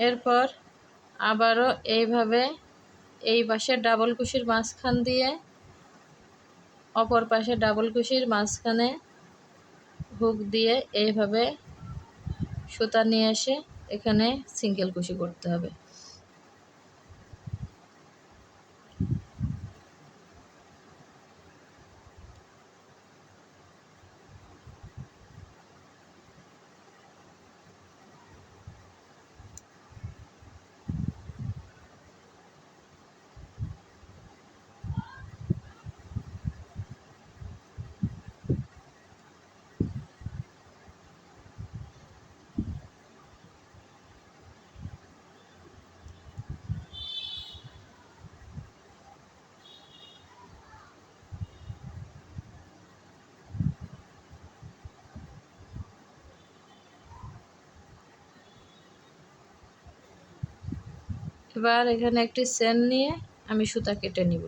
এরপর আবারও এইভাবে এই পাশে ডাবল কুশির মাঝখান দিয়ে অপর পাশে ডাবল কুশির মাঝখানে হুক দিয়ে এইভাবে সুতা নিয়ে এসে এখানে সিঙ্গেল কুশি করতে হবে। এবার এখানে একটি সেন নিয়ে আমি সুতা কেটে নিব।